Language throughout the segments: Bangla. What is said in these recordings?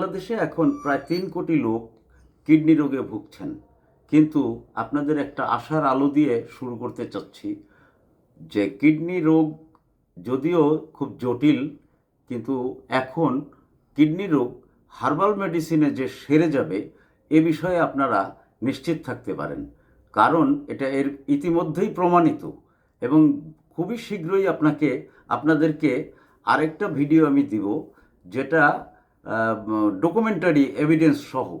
বাংলাদেশে এখন প্রায় তিন কোটি লোক কিডনি রোগে ভুগছেন। কিন্তু আপনাদের একটা আশার আলো দিয়ে শুরু করতে চাচ্ছি যে কিডনি রোগ যদিও খুব জটিল, কিন্তু এখন কিডনি রোগ হার্বাল মেডিসিনে যে সেরে যাবে, এ বিষয়ে আপনারা নিশ্চিত থাকতে পারেন। কারণ এটা এর ইতিমধ্যেই প্রমাণিত এবং খুবই শীঘ্রই আপনাকে, আপনাদেরকে আরেকটা ভিডিও আমি দিব, যেটা ডকুমেন্টারি এভিডেন্স সহ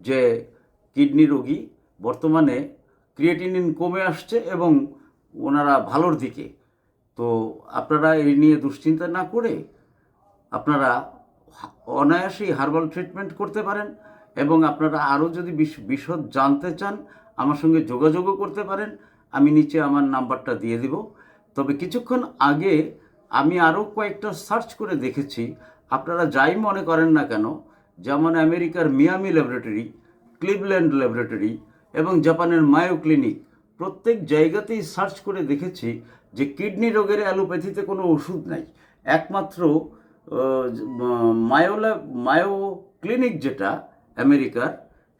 যে কিডনি রোগী বর্তমানে ক্রিয়েটিনিন কমে আসছে এবং ওনারা ভালোর দিকে। তো আপনারা এই নিয়ে দুশ্চিন্তা না করে আপনারা অনায়াসেই হার্বাল ট্রিটমেন্ট করতে পারেন এবং আপনারা আরও যদি বিশ- বিশদ জানতে চান, আমার সঙ্গে যোগাযোগও করতে পারেন। আমি নিচে আমার নাম্বারটা দিয়ে দিব। তবে কিছুক্ষণ আগে আমি আরও কয়েকটা সার্চ করে দেখেছি। আপনারা যাই মনে করেন না কেন যেমন আমেরিকার মিয়ামি ল্যাবরেটরি ক্লিভল্যান্ড ল্যাবরেটরি এবং জাপানের মায়ো ক্লিনিক প্রত্যেক জায়গাতেই সার্চ করে দেখেছি যে কিডনি রোগের অ্যালোপ্যাথিতে কোনো ওষুধ নাই। একমাত্র আহ, মায়ো ল্যাব মায়ো ক্লিনিক যেটা আমেরিকার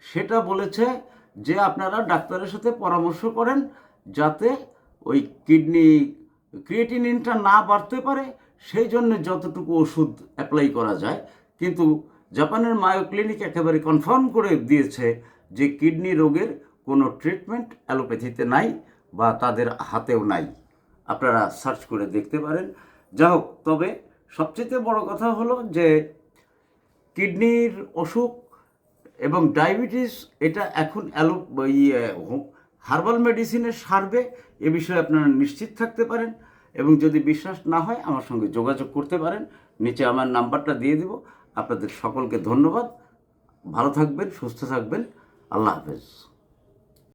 সেটা বলেছে যে আপনারা ডাক্তারের সাথে পরামর্শ করেন যাতে ওই কিডনি ক্রিয়েটিনিনটা না বাড়তে পারে সেই জন্য যতটুকু ওষুধ অ্যাপ্লাই করা যায়, কিন্তু জাপানের মায়ো ক্লিনিক একেবারে কনফার্ম করে দিয়েছে যে কিডনি রোগের কোনো ট্রিটমেন্ট অ্যালোপ্যাথিতে নাই বা তাদের হাতেও নাই। আপনারা সার্চ করে দেখতে পারেন। যা হোক, তবে সবচেয়ে বড় কথা হলো যে কিডনির অসুখ এবং ডায়াবেটিস এটা এখন অ্যালো ইয়ে হার্বাল মেডিসিনে সারবে এ বিষয়ে আপনারা নিশ্চিত থাকতে পারেন। এবং যদি বিশ্বাস না হয় আমার সঙ্গে যোগাযোগ করতে পারেন। নিচে আমার নাম্বারটা দিয়ে দিব। আপনাদের সকলকে ধন্যবাদ। ভালো থাকবেন, সুস্থ থাকবেন। আল্লাহ হাফেজ।